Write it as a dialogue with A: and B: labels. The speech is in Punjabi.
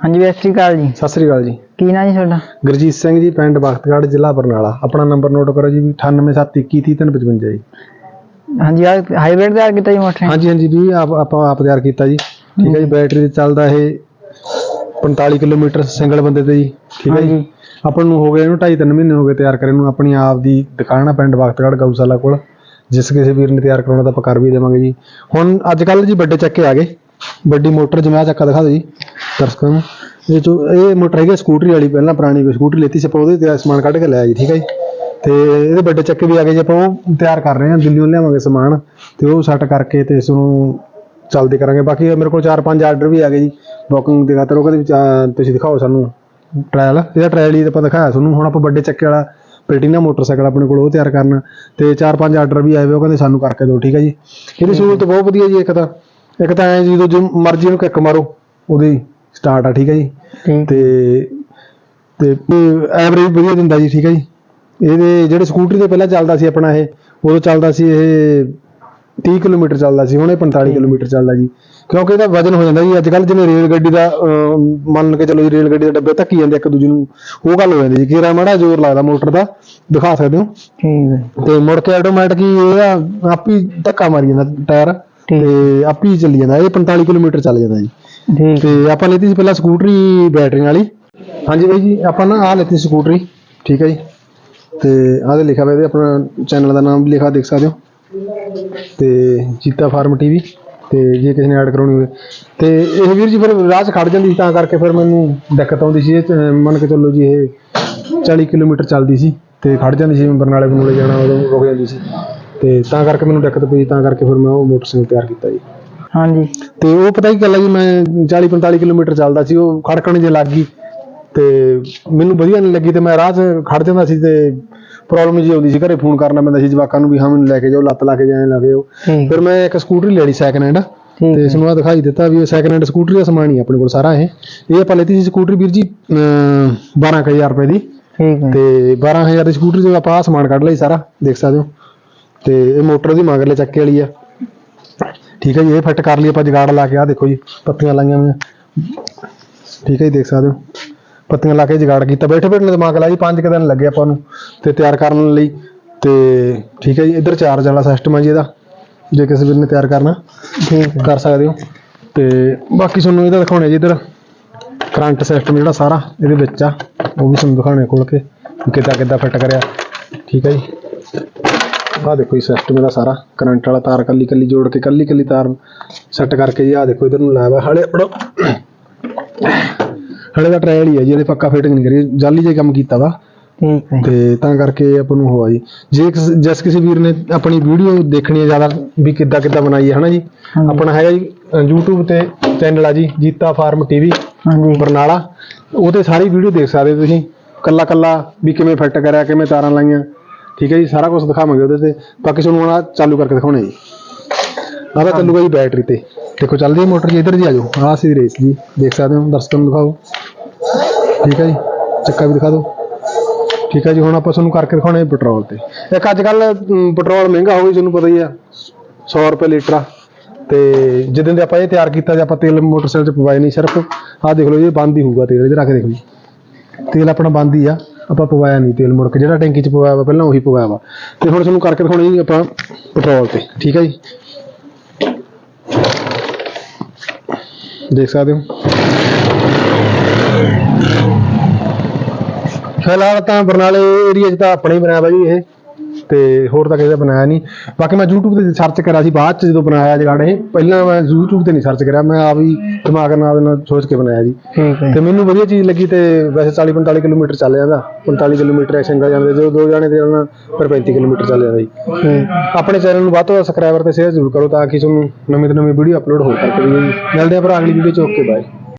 A: ਹਾਂਜੀ ਸਤਿ ਸ਼੍ਰੀ ਅਕਾਲ ਜੀ।
B: ਸਤਿ ਸ੍ਰੀ ਅਕਾਲ ਜੀ।
A: ਕੀ ਨਾਂ ਜੀ ਤੁਹਾਡਾ?
B: ਗੁਰਜੀਤ ਸਿੰਘ ਜੀ ਪਿੰਡ ਬਖਤਗੜ੍ਹ ਜ਼ਿਲ੍ਹਾ ਬਰਨਾਲਾ। ਆਪਣਾ ਨੰਬਰ ਨੋਟ ਕਰੋ ਜੀ 9871233355 ਜੀ।
A: ਹਾਂਜੀ ਆ ਹਾਈਬ੍ਰਿਡ ਤਿਆਰ ਕੀਤਾ ਜੀ ਮੋਟਰ
B: ਹਾਂਜੀ ਹਾਂਜੀ ਵੀ ਆਪ ਆਪਾਂ ਆਪ ਤਿਆਰ ਕੀਤਾ ਜੀ। ਠੀਕ ਹੈ ਜੀ ਬੈਟਰੀ ਤੇ ਚੱਲਦਾ ਇਹ 45 ਕਿਲੋਮੀਟਰ ਸਿੰਗਲ ਬੰਦੇ ਤੇ ਜੀ। ਠੀਕ ਹੈ ਜੀ।
A: ਹਾਂਜੀ।
B: ਆਪਾਂ ਨੂੰ ਹੋ ਗਏ ਇਹਨੂੰ 2.5 3 ਮਹੀਨੇ ਹੋ ਗਏ ਤਿਆਰ ਕਰੇ ਨੂੰ। ਆਪਣੀ ਆਪ ਦੀ ਦੁਕਾਨ ਆ ਪਿੰਡ ਬਖਤਗੜ੍ਹ ਗਊਸ਼ਾਲਾ ਕੋਲ। ਜਿਸ ਕਿਸੇ ਵੀਰ ਨੇ ਤਿਆਰ ਕਰਾਉਣਾ ਤਾਂ ਆਪਾਂ ਕਰ ਵੀ ਦੇਵਾਂਗੇ ਜੀ। ਹੁਣ ਅੱਜ ਕੱਲ ਜੀ ਵੱਡੇ ਚੱਕੇ ਆ ਗਏ। ਵੱਡੀ ਮੋਟਰ ਜਿਵੇਂ ਆਹ ਚੱਕਾ ਦਿਖਾ ਦਿਓ ਜੀ, ਦਰਸ਼ਕਾਂ ਨੂੰ। ਇਹ ਜੋ ਇਹ ਮੋਟਰ ਹੈਗੀ ਸਕੂਟਰੀ ਵਾਲੀ, ਪਹਿਲਾਂ ਪੁਰਾਣੀ ਸਕੂਟਰੀ ਲੈਤੀ ਸੀ ਆਪਾਂ, ਉਹਦੇ ਤੇ ਸਮਾਨ ਕੱਢ ਕੇ ਲਿਆ ਜੀ, ਠੀਕ ਹੈ ਜੀ। ਤੇ ਇਹਦੇ ਵੱਡੇ ਚੱਕੇ ਵੀ ਆ ਗਏ ਜੀ ਆਪਾਂ, ਉਹ ਤਿਆਰ ਕਰ ਰਹੇ ਹਾਂ ਦਿੱਲੀੋਂ ਲਿਆਵਾਂਗੇ ਸਮਾਨ। ਤੇ ਉਹ ਸੈੱਟ ਕਰਕੇ ਤੇ ਇਸ ਨੂੰ ਚੱਲਦੇ ਕਰਾਂਗੇ। ਬਾਕੀ ਮੇਰੇ ਕੋਲ 4-5 ਆਰਡਰ ਵੀ ਆ ਗਏ ਜੀ, ਬੁਕਿੰਗ ਦੇ ਖਾਤਰ, ਉਹ ਕਹਿੰਦੇ ਵੀ ਤੁਸੀਂ ਦਿਖਾਓ ਸਾਨੂੰ। ਟ੍ਰਾਇਲ ਇਹਦਾ ਟ੍ਰਾਇਲ ਹੀ ਆਪਾਂ ਦਿਖਾਇਆ ਤੁਹਾਨੂੰ। ਹੁਣ ਆਪਾਂ ਵੱਡੇ ਚੱਕੇ ਵਾਲਾ ਪਲੇਟੀਨਾ ਮੋਟਰਸਾਈਕਲ ਆਪਣੇ ਕੋਲ ਉਹ ਤਿਆਰ ਕਰਨਾ। ਤੇ 4-5 ਆਰਡਰ ਵੀ ਆਏ ਹੋਏ ਉਹ ਕਹਿੰਦੇ ਸਾਨੂੰ ਕਰਕੇ ਦਿਓ ਠੀਕ ਹੈ ਜੀ। ਇਹਦੀ ਸਹੂਲਤ ਬਹੁਤ ਵਧੀਆ ਜੀ ਇੱਕ ਤਾਂ ਇੱਕ ਤਾਂ ਐ ਜੀ ਜਦੋਂ ਜੋ ਮਰਜ਼ੀ ਨੂੰ ਕਿੱਕ ਮਾਰੋ ਉਹਦੀ ਸਟਾਰਟ ਆ ਠੀਕ ਹੈ ਜੀ। ਤੇ ਤੇ ਐਵਰੇਜ ਵਧੀਆ ਦਿੰਦਾ ਜੀ ਠੀਕ ਹੈ ਜੀ। ਇਹਦੇ ਜਿਹੜੇ ਸਕੂਟਰੀ ਤੇ ਪਹਿਲਾਂ ਚੱਲਦਾ ਸੀ ਆਪਣਾ ਇਹ ਉਦੋਂ ਚੱਲਦਾ ਸੀ ਇਹ 30 ਕਿਲੋਮੀਟਰ ਚੱਲਦਾ ਸੀ ਹੁਣ ਇਹ 45 ਕਿਲੋਮੀਟਰ ਚੱਲਦਾ ਜੀ। ਕਿਉਂਕਿ ਇਹਦਾ ਵਜਨ ਹੋ ਜਾਂਦਾ ਜੀ ਅੱਜ ਕੱਲ ਜਿਵੇਂ ਰੇਲ ਗੱਡੀ ਦਾ ਮੰਨ ਕੇ ਚੱਲੋ ਜੀ ਰੇਲ ਗੱਡੀ ਦੇ ਡੱਬੇ ਧੱਕੀ ਜਾਂਦੇ ਇੱਕ ਦੂਜੇ ਨੂੰ ਉਹ ਗੱਲ ਹੋ ਜਾਂਦੀ ਜੀ। ਕੀਰਾ ਮਾੜਾ ਜ਼ੋਰ ਲੱਗਦਾ ਮੋਟਰ ਦਾ ਦਿਖਾ ਸਕਦੇ ਹੋ?
A: ਠੀਕ ਹੈ।
B: ਤੇ ਮੁੜ ਕੇ ਆਟੋਮੈਟਿਕ ਹੀ ਇਹ ਆਪ ਧੱਕਾ ਮਾਰੀ ਜਾਂਦਾ ਟਾਇਰ ਤੇ ਆਪ ਹੀ ਚੱਲੀ ਜਾਂਦਾ ਇਹ 45 ਕਿਲੋਮੀਟਰ ਚੱਲ ਜਾਂਦਾ ਜੀ।
A: ਠੀਕ।
B: ਤੇ ਆਪਾਂ ਲੈਤੀ ਸੀ ਪਹਿਲਾਂ ਸਕੂਟਰੀ ਬੈਟਰੀ ਵਾਲੀ। ਹਾਂਜੀ ਬਾਈ ਜੀ ਆਪਾਂ ਨਾ ਆਹ ਲੈਤੀ ਸਕੂਟਰੀ ਠੀਕ ਹੈ ਜੀ। ਤੇ ਆਹ ਤੇ ਲਿਖਿਆ ਹੋਇਆ ਇਹਦੇ ਆਪਣਾ ਚੈਨਲ ਦਾ ਨਾਮ ਵੀ ਲਿਖਾ ਦੇਖ ਸਕਦੇ ਹੋ। ਤੇ ਚੀਤਾ ਫਾਰਮ ਟੀਵੀ ਤੇ ਜੇ ਕਿਸੇ ਨੇ ਐਡ ਕਰਾਉਣੀ ਹੋਵੇ। ਤੇ ਇਹ ਵੀਰ ਜੀ ਫਿਰ ਰਾਹ 'ਚ ਖੜ ਜਾਂਦੀ ਸੀ ਤਾਂ ਕਰਕੇ ਫਿਰ ਮੈਨੂੰ ਦਿੱਕਤ ਆਉਂਦੀ ਸੀ। ਇਹ 'ਚ, ਅਹ, ਮੰਨ ਕੇ ਚੱਲੋ ਜੀ ਇਹ 40 ਕਿਲੋਮੀਟਰ ਚੱਲਦੀ ਸੀ ਤੇ ਖੜ ਜਾਂਦੀ ਸੀ ਬਰਨਾਲੇ ਬਨੂਲੇ ਜਾਣਾ ਉਦੋਂ ਰੁਕ ਜਾਂਦੀ ਸੀ। ਤੇ ਤਾਂ ਕਰਕੇ ਮੈਨੂੰ ਦਿੱਕਤ ਪਈ ਤਾਂ ਕਰਕੇ ਫਿਰ ਮੈਂ ਉਹ ਮੋਟਰਸਾਈਕਲ ਤਿਆਰ ਕੀਤਾ ਜੀ।
A: ਹਾਂਜੀ।
B: ਤੇ ਉਹ ਪਤਾ ਕੀ ਗੱਲ ਹੈ ਜੀ ਮੈਂ 40 45 ਕਿਲੋਮੀਟਰ ਚੱਲਦਾ ਸੀ ਉਹ ਖੜਕਣ ਜੇ ਲੱਗ ਗਈ ਤੇ ਮੈਨੂੰ ਵਧੀਆ ਨਹੀਂ ਲੱਗੀ ਤੇ ਮੈਂ ਰਾਹ 'ਚ ਖੜ ਜਾਂਦਾ ਸੀ ਤੇ ਪ੍ਰੋਬਲਮ ਜੀ ਆਉਂਦੀ ਸੀ ਘਰੇ ਫੋਨ ਕਰਨਾ ਪੈਂਦਾ ਸੀ ਜਵਾਕਾਂ ਨੂੰ ਵੀ ਹਾਂ ਮੈਨੂੰ ਲੈ ਕੇ ਜਾਓ ਲੱਤ ਲਾ ਕੇ ਜਾਏ ਲੱਗੇ ਉਹ
A: ਠੀਕ।
B: ਫਿਰ ਮੈਂ ਇੱਕ ਸਕੂਟਰੀ ਲੈ ਲਈ ਸੈਕਿੰਡ ਹੈਂਡ
A: ਠੀਕ
B: ਤੇ
A: ਹੈ।
B: ਇਸ ਨੂੰ ਆ ਦਿਖਾਈ ਦਿੱਤਾ ਵੀ ਇਹ ਸੈਕਿੰਡ ਹੈਂਡ ਸਕੂਟਰੀ ਦਾ ਸਮਾਨ ਹੀ ਆ ਆਪਣੇ ਕੋਲ ਸਾਰਾ ਇਹ। ਇਹ ਆਪਾਂ ਲੈਤੀ ਸੀ ਸਕੂਟਰੀ ਵੀਰ ਜੀ ਅਮ 12000 ਰੁਪਏ ਦੀ।
A: ਠੀਕ ਹੈ।
B: ਤੇ 12000 ਦੀ ਸਕੂਟਰੀ ਤੇ ਆਪਾਂ ਆਹ ਸਮਾਨ ਕੱਢ ਲਈ ਸਾਰਾ ਦੇਖ ਸਕਦੇ ਹੋ। ਤੇ ਇਹ ਮੋਟਰ ਦੀ ਮਗਰਲੇ ਚੱਕੇ ਵਾਲੀ ਆ। ਠੀਕ ਹੈ ਜੀ ਇਹ ਫਿੱਟ ਕਰ ਲਈ ਆਪਾਂ ਜਗਾੜ ਲਾ ਕੇ ਆ ਦੇਖੋ ਜੀ ਪੱਤੀਆਂ ਲਾਈਆਂ ਹੋਈਆਂ। ਠੀਕ ਹੈ ਜੀ ਦੇਖ ਸਕਦੇ ਹੋ। ਪੱਤੀਆਂ ਲਾ ਕੇ ਜਗਾੜ ਕੀਤਾ। ਬੈਠੇ ਬੈਠੇ ਨੇ ਦਿਮਾਗ ਲਾਈ ਪੰਜ ਕੁ ਦਿਨ ਲੱਗੇ ਆਪਾਂ ਨੂੰ ਤੇ ਤਿਆਰ ਕਰਨ ਲਈ। ਤੇ ਠੀਕ ਹੈ ਜੀ ਇੱਧਰ ਚਾਰਜ ਵਾਲਾ ਸਿਸਟਮ ਹੈ ਜੀ ਇਹਦਾ। ਜੇ ਕਿਸੇ ਵੀਰ ਨੇ ਤਿਆਰ ਕਰਨਾ ਕਰ ਸਕਦੇ ਹੋ। ਤੇ ਬਾਕੀ ਤੁਹਾਨੂੰ ਇਹਦਾ ਦਿਖਾਉਣੇ ਜੀ ਇੱਧਰ। ਕਰੰਟ ਸਿਸਟਮ ਜਿਹੜਾ ਸਾਰਾ ਇਹਦੇ ਵਿੱਚ ਆ। ਉਹ ਵੀ ਤੁਹਾਨੂੰ ਦਿਖਾਉਣੇ ਖੋਲ ਕੇ ਕਿੱਦਾਂ ਕਿੱਦਾਂ ਫਿੱਟ ਕਰਿਆ। ਠੀਕ ਹੈ ਜੀ। ਆਹ ਦੇਖੋ ਜੀ ਸਿਸਟਮ ਇਹਦਾ ਸਾਰਾ। ਕਰੰਟ ਵਾਲਾ ਤਾਰ ਕੱਲੀ ਕੱਲੀ ਜੋੜ ਕੇ ਕੱਲੀ ਕੱਲੀ ਤਾਰ ਸੈੱਟ ਕਰਕੇ ਜੀ ਆਹ ਦੇਖੋ ਇਧਰ ਨੂੰ ਲਾਇਆ ਹਲੇ ਆਪਣਾ ਹਲੇ ਦਾ ਟ੍ਰਾਇਲ ਹੀ ਹੈ ਜੀ ਇਹਦੇ ਪੱਕਾ ਫਿਟਿੰਗ ਨਹੀਂ ਕਰੀ। ਜਾਲੀ ਜੇ ਕੰਮ ਕੀਤਾ ਵਾ।
A: ਠੀਕ ਹੈ।
B: ਤੇ ਤਾਂ ਕਰਕੇ ਆਪਾਂ ਨੂੰ ਹੋਆ ਜੀ। ਜੇ ਕਿਸ- ਜਿਸ ਕਿਸੇ ਵੀਰ ਨੇ ਆਪਣੀ ਵੀਡੀਓ ਦੇਖਣੀ ਹੈ ਜ਼ਿਆਦਾ ਵੀ ਕਿੱਦਾਂ ਕਿੱਦਾਂ ਬਣਾਈ ਹੈ ਹਨਾ ਜੀ?
A: ਹਾਂਜੀ।
B: ਆਪਣਾ ਹੈਗਾ ਜੀ ਅ, YouTube ਤੇ ਚੈਨਲ ਆ ਜੀ ਜੀਤਾ ਫਾਰਮ ਟੀਵੀ
A: ਹਾਂਜੀ।
B: ਬਰਨਾਲਾ। ਉਹਤੇ ਸਾਰੀ ਵੀਡੀਓ ਦੇਖ ਸਕਦੇ ਹੋ ਤੁਸੀਂ। ਕੱਲਾ ਕੱਲਾ ਵੀ ਕਿਵੇਂ ਫਿੱਟ ਕਰਿਆ ਕਿਵੇਂ ਤਾਰਾਂ ਲਾਈਆਂ। ਠੀਕ ਹੈ ਜੀ ਸਾਰਾ ਕੁਝ ਦਿਖਾਵਾਂਗੇ ਉਹਦੇ ਤੇ। ਬਾਕੀ ਤੁਹਾਨੂੰ ਹੁਣ ਆਹ ਚਾਲੂ ਕਰਕੇ ਦਿਖਾਉਣਾ ਜੀ। ਆਹ ਤਾਂ ਚੱਲੂਗਾ ਜੀ ਬੈਟਰੀ ਤੇ। ਦੇਖੋ ਚੱਲਦੀ ਹੈ ਮੋਟਰ ਜੀ, ਇੱਧਰ ਜੀ ਆ ਜਾਓ। ਆਹ ਸੀ ਰੇਸ ਜੀ, ਦੇਖ ਸਕਦੇ ਹੋ, ਦਰਸ਼ਕਾਂ ਨੂੰ ਦਿਖਾਓ। ਠੀਕ ਹੈ ਜੀ, ਚੱਕਾ ਵੀ ਦਿਖਾ ਦਿਓ। ਠੀਕ ਹੈ ਜੀ, ਹੁਣ ਆਪਾਂ ਤੁਹਾਨੂੰ ਕਰਕੇ ਦਿਖਾਉਣੇ ਪੈਟਰੋਲ ਤੇ। ਇੱਕ ਅੱਜ ਕੱਲ ਪੈਟਰੋਲ ਮਹਿੰਗਾ ਹੋ ਗਿਆ ਤੁਹਾਨੂੰ ਪਤਾ ਹੀ ਆ 100 ਰੁਪਏ ਲੀਟਰ ਆ। ਤੇ ਜਿੱਦਣ ਦੇ ਆਪਾਂ ਇਹ ਤਿਆਰ ਕੀਤਾ ਜੇ, ਆਪਾਂ ਤੇਲ ਮੋਟਰਸਾਈਕਲ 'ਚ ਪਵਾਏ ਨਹੀਂ ਸਿਰਫ। ਆਹ ਦੇਖ ਲਓ ਜੀ ਬੰਦ ਹੀ ਹੋਊਗਾ ਤੇਲ ਇਧਰ ਆ ਕੇ ਦੇਖੋ ਤੇਲ ਆਪਣਾ ਬੰਦ ਹੀ ਆ, ਆਪਾਂ ਪਵਾਇਆ ਨਹੀਂ ਤੇਲ ਮੁੜ ਕੇ। ਜਿਹੜਾ ਟੈਂਕੀ 'ਚ ਪਵਾਇਆ ਵਾ, ਪਹਿਲਾਂ ਉਹੀ ਪਵਾਇਆ ਵਾ। ਤੇ ਹੁਣ ਤੁਹਾਨੂੰ ਕਰਕੇ ਦਿਖਾਉਣਾ ਜੀ ਆਪਾਂ ਪੈਟਰੋਲ ਤੇ। ਠੀਕ ਹੈ ਜੀ ਦੇਖ ਸਕਦੇ ਹੋ। ਫਿਲਹਾਲ ਤਾਂ ਬਰਨਾਲੇ ਏਰੀਆ 'ਚ ਤਾਂ ਆਪਣੇ ਹੀ ਬਣਾਇਆ ਵਾ ਇਹ। ਤੇ ਹੋਰ ਤਾਂ ਕਿਸੇ ਦਾ ਬਣਾਇਆ ਨਹੀਂ। ਬਾਕੀ ਮੈਂ YouTube ਤੇ ਸਰਚ ਕਰਿਆ ਸੀ ਬਾਅਦ 'ਚ ਜਦੋਂ ਬਣਾਇਆ ਜਗਾੜ ਇਹ ਪਹਿਲਾਂ ਮੈਂ YouTube ਤੇ ਨਹੀਂ ਸਰਚ ਕਰਿਆ ਮੈਂ ਆਪ ਹੀ ਦਿਮਾਗ ਨਾਲ ਨਾਲ ਸੋਚ ਕੇ ਬਣਾਇਆ ਜੀ।
A: ਠੀਕ ਹੈ।
B: ਤੇ ਮੈਨੂੰ ਵਧੀਆ ਚੀਜ਼ ਲੱਗੀ ਤੇ ਵੈਸੇ 40 45 ਕਿਲੋਮੀਟਰ ਚੱਲ ਜਾਂਦਾ 45 ਕਿਲੋਮੀਟਰ ਐ ਸਿੰਗਲ ਜਾਂਦੇ ਜਦੋਂ ਦੋ ਜਾਣੇ ਦੇ ਨਾਲ ਫਿਰ 35 ਕਿਲੋਮੀਟਰ ਚੱਲ ਜਾਂਦਾ ਜੀ। ਆਪਣੇ ਚੈਨਲ ਨੂੰ ਵੱਧ ਤੋਂ ਵੱਧ ਸਬਸਕ੍ਰਾਈਬਰ ਤੇ ਸ਼ੇਅਰ ਜ਼ਰੂਰ ਕਰੋ ਤਾਂ ਕਿ ਤੁਹਾਨੂੰ ਨਵੀਂ ਤੋਂ ਨਵੀਂ ਵੀਡੀਓ ਅਪਲੋਡ ਹੋ ਸਕੇ ਮਿਲਦੇ ਆ ਭਰਾ ਅਗਲੀ ਵੀਡੀਓ ਚ ਓਕੇ ਬਾਏ